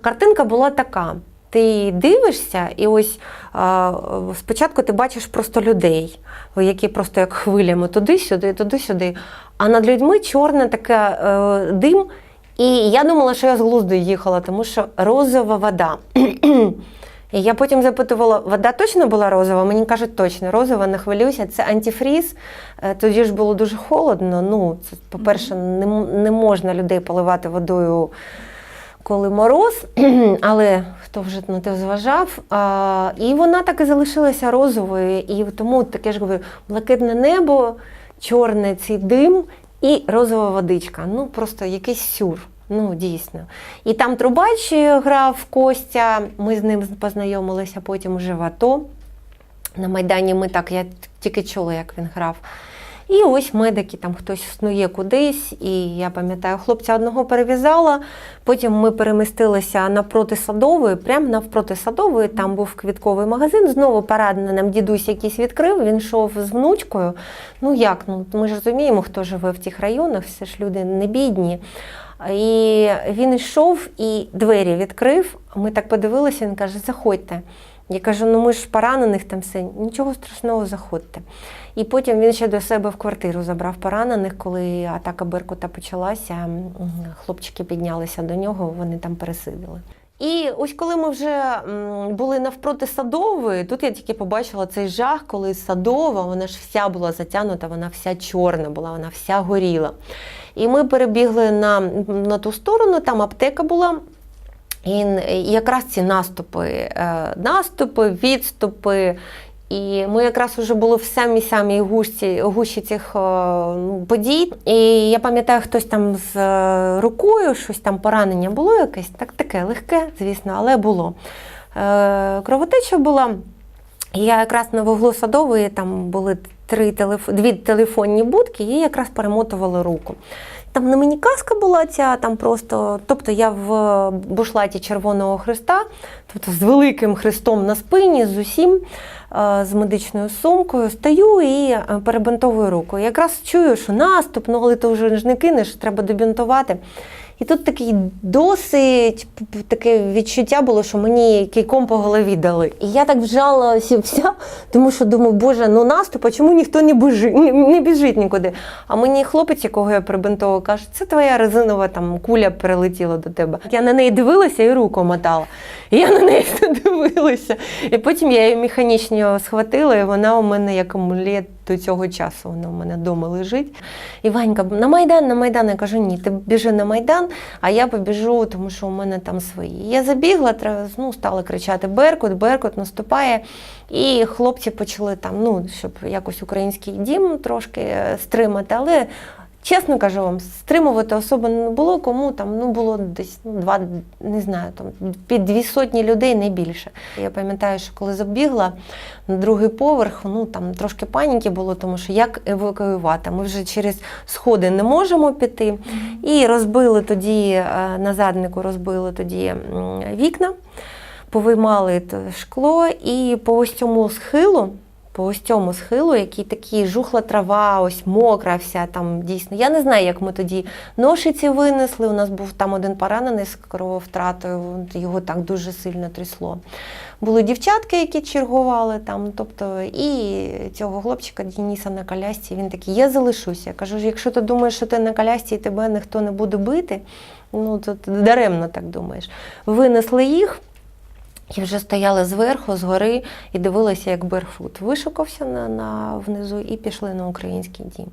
Картинка була така. Ти дивишся, і ось а, спочатку ти бачиш просто людей, які просто як хвилями туди-сюди, туди-сюди. А над людьми чорне таке е, дим. І я думала, що я з глузду їхала, тому що розова вода. І я потім запитувала, вода точно була розова? Мені кажуть, точно, розова, не хвилюйся, це антифріз. Е, Тоді ж було дуже холодно. Ну, це, по-перше, не, не можна людей поливати водою, коли мороз, але хто вже на те зважав. А, і вона так і залишилася розовою. І тому таке ж говорю, блакитне небо, чорне цей дим і розова водичка. Ну, просто якийсь сюр. Ну, дійсно. І там трубач грав Костя, ми з ним познайомилися потім вже в АТО. На Майдані ми так, я тільки чула, як він грав. І ось медики, там хтось снує кудись, і я пам'ятаю, хлопця одного перев'язала. Потім ми перемістилися навпроти садової, прямо навпроти садової, там був квітковий магазин. Знову парадно нам дідусь якийсь відкрив, він йшов з внучкою. Ну як? Ну ми ж розуміємо, хто живе в тих районах, все ж люди не бідні. І він йшов і двері відкрив. Ми так подивилися, він каже: заходьте. Я кажу, ну ми ж поранених там все, нічого страшного, заходьте. І потім він ще до себе в квартиру забрав поранених, коли атака Беркута почалася. Хлопчики піднялися до нього, вони там пересидили. І ось коли ми вже були навпроти садової, тут я тільки побачила цей жах, коли садова, вона ж вся була затягнута, вона вся чорна була, вона вся горіла. І ми перебігли на, на ту сторону, там аптека була. І якраз ці наступи, е, наступи, відступи. І ми якраз вже були в самій самій гущі, гущі цих е, ну, подій. І я пам'ятаю, хтось там з е, рукою, щось там поранення було якесь, так таке легке, звісно, але було. Кровотеча була. І я якраз на вуглу садової там були три телеф... дві телефонні будки, і якраз перемотувала руку. Там на мені каска була ця, там просто, тобто я в бушлаті Червоного Христа, тобто з великим хрестом на спині, з усім, е, з медичною сумкою, стою і е, перебинтовую руку. Якраз чую, що наступ, ну але ти вже ж не кинеш, треба добінтувати. І тут такий досить таке відчуття було, що мені кийком по голові дали. І я так вжалася вся, тому що думаю, боже, ну наступ, а чому ніхто не біжить, не, не біжить нікуди? А мені хлопець, якого я прибинтовувала, каже, це твоя резинова там куля прилетіла до тебе. Я на неї дивилася і руку мотала. І я на неї дивилася. І потім я її механічно схватила, і вона у мене як амулет до цього часу. Вона у мене вдома лежить. І Ванька, на Майдан, на Майдан. Я кажу, ні, ти біжи на Майдан, а я побіжу, тому що у мене там свої. Я забігла, ну, стала кричати Беркут, Беркут наступає. І хлопці почали там, ну, щоб якось український дім трошки е, стримати, але. Чесно кажу вам, стримувати особо не було, кому там ну було десь ну, два, не знаю, там під дві сотні людей, не більше. Я пам'ятаю, що коли забігла на другий поверх, ну там трошки паніки було, тому що як евакуювати? Ми вже через сходи не можемо піти. І розбили тоді е, на заднику, розбили тоді вікна, повиймали шкло, і по ось цьому схилу. По ось цьому схилу, який такий жухла трава, ось мокра вся там дійсно. Я не знаю, як ми тоді ношиці винесли. У нас був там один поранений з крововтратою, його так дуже сильно трясло. Були дівчатки, які чергували там. Тобто, і цього хлопчика Дениса на колясці, він такий, я залишуся. Я кажу, якщо ти думаєш, що ти на колясці і тебе ніхто не буде бити, ну то ти даремно так думаєш. Винесли їх. І вже стояли зверху, згори, і дивилися, як Берфут вишукався на, на внизу, і пішли на український дім.